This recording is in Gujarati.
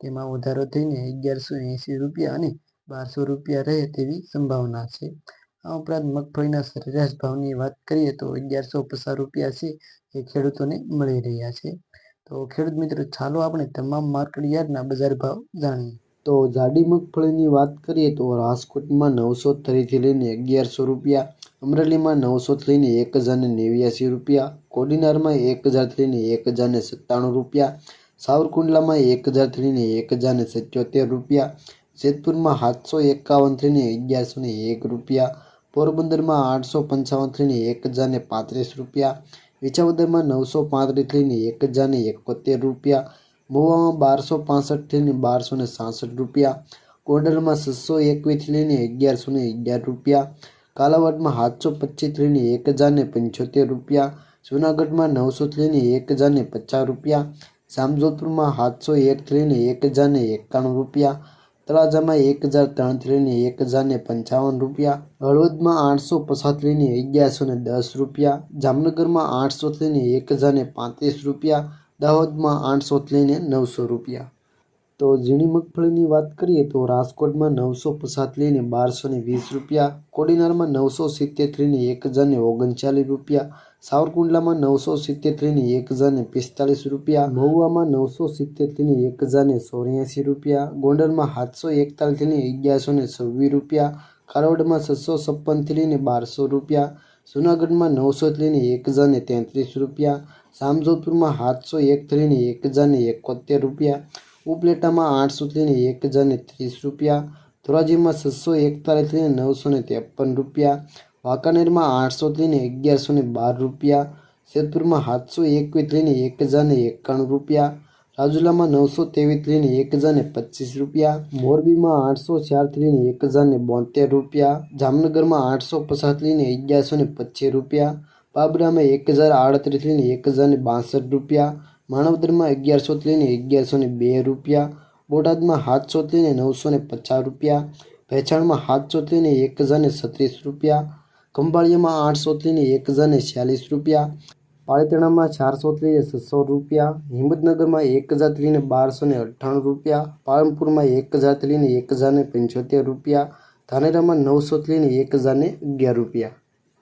તેમાં વધારો થઈને અગિયારસો એંસી રૂપિયા અને બારસો રૂપિયા રહે તેવી સંભાવના છે. આ ઉપરાંત મગફળીના સરેરાશ ભાવની વાત કરીએ તો અગિયારસો પચાસ રૂપિયા છે એ ખેડૂતોને મળી રહ્યા છે. તો ખેડૂત મિત્રો, ચાલો આપણે તમામ માર્કેટ યાર્ડના બજાર ભાવ જાણીએ. તો જાડી મગફળીની વાત કરીએ તો રાજકોટમાં નવસો ત્રીસથી લઈને અગિયારસો રૂપિયા, અમરેલીમાં નવસોથી લઈને એક હજારને નેવ્યાસી રૂપિયા, કોડીનારમાં એક હજારથી લઈને એક હજારને સત્તાણું રૂપિયા સાવરકુંડલામાં એક હજાર થઈને એક હજારને સિત્યોતેર રૂપિયા, જેતપુરમાં સાતસો એકાવન થઈને અગિયારસો ને એક રૂપિયા, પોરબંદરમાં આઠસો પંચાવન થઈને એક હજારને પાંત્રીસ રૂપિયા વિછાવદરમાં નવસો પાંત્રીસ થઈને એક હજારને એકોતેર રૂપિયા, મહુવામાં બારસો પાસઠ થઈને બારસો ને સાસઠ રૂપિયા, ગોંડલમાં છસો એકવીસથી લઈને અગિયારસો ને અગિયાર રૂપિયા, કાલાવાડમાં સાતસો પચીસ લઈને એક હજારને પંચોતેર રૂપિયા, જૂનાગઢમાં નવસોથી લઈને એક હજારને પચાસ રૂપિયા જામજોધપુરમાં સાતસો એકથી લઈને એક હજારને એકાણું રૂપિયા, તળાજામાં એક હજાર ત્રણથી લઈને એક હજારને પંચાવન રૂપિયા, હળવદમાં આઠસો પચાસથી લઈને અગિયારસો ને દસ રૂપિયા, જામનગરમાં આઠસોથી લઈને એક હજારને પાંત્રીસ રૂપિયા, દાહોદમાં આઠસોથી લઈને નવસો રૂપિયા. તો ઝીણી મગફળીની વાત કરીએ તો રાજકોટમાં નવસો પચાસથી લઈને બારસો વીસ રૂપિયા, કોડીનારમાં નવસો સિત્તેરથી લઈને એક હજારને ઓગણચાલીસ રૂપિયા, સાવરકુંડલામાં નવસો સિત્તેરથી લઈને એક હજારને પિસ્તાલીસ રૂપિયા, મહુવામાં નવસો સિત્તેરથી લઈને એક હજારને ચોર્યાસી રૂપિયા, ગોંડલમાં સાતસો એકતાલીસથી લઈને અગિયારસો ને છવ્વીસ રૂપિયા કારોડમાં છસો છપ્પનથી લઈને બારસો રૂપિયા, જૂનાગઢમાં નવસો લઈને એક હજારને તેત્રીસ રૂપિયા જામજોધપુરમાં સાતસો એકથી લઈને એક હજારને એકોતેર રૂપિયા ઉપલેટામાં આઠસોથી લઈને એક હજારને ત્રીસ રૂપિયા, ધોરાજીમાં છસો એકતાલીસથી લઈને નવસો ને ત્રેપન રૂપિયા, વાંકાનેરમાં આઠસોથી લઈને અગિયારસો ને બાર રૂપિયા જેતપુરમાં સાતસો એકવીસ લઈને એક હજારને એકાણું રૂપિયા, રાજુલામાં નવસો ત્રેવીસ લઈને એક હજારને પચીસ રૂપિયા, મોરબીમાં આઠસો ચારથી લઈને એક હજારને બોતેર રૂપિયા, જામનગરમાં આઠસો પચાસ લઈને અગિયારસો ને પચીસ રૂપિયા, બાબરામાં એક હજાર આડત્રીસથી લઈને એક હજારને બાસઠ રૂપિયા માનવદરમાં અગિયારસો લઈને અગિયારસો બે રૂપિયા, બોટાદમાં સાતસો લઈને નવસો પચાસ રૂપિયા, ભેચાણમાં સાતસો લઈને એક હજારને છત્રીસ રૂપિયા, ખંભાળિયામાં આઠસો લઈને એક હજારને છ્યાલીસ રૂપિયા, પાળીતણામાં ચારસો લઈને છસો રૂપિયા, હિંમતનગરમાં એક હજારથી લઈને બારસો ને અઠ્ઠાણું રૂપિયા, પાલનપુરમાં એક હજારથી લઈને એક હજારને પંચોતેર રૂપિયા, ધાનેરામાં નવસો લઈને એક હજારને અગિયાર રૂપિયા.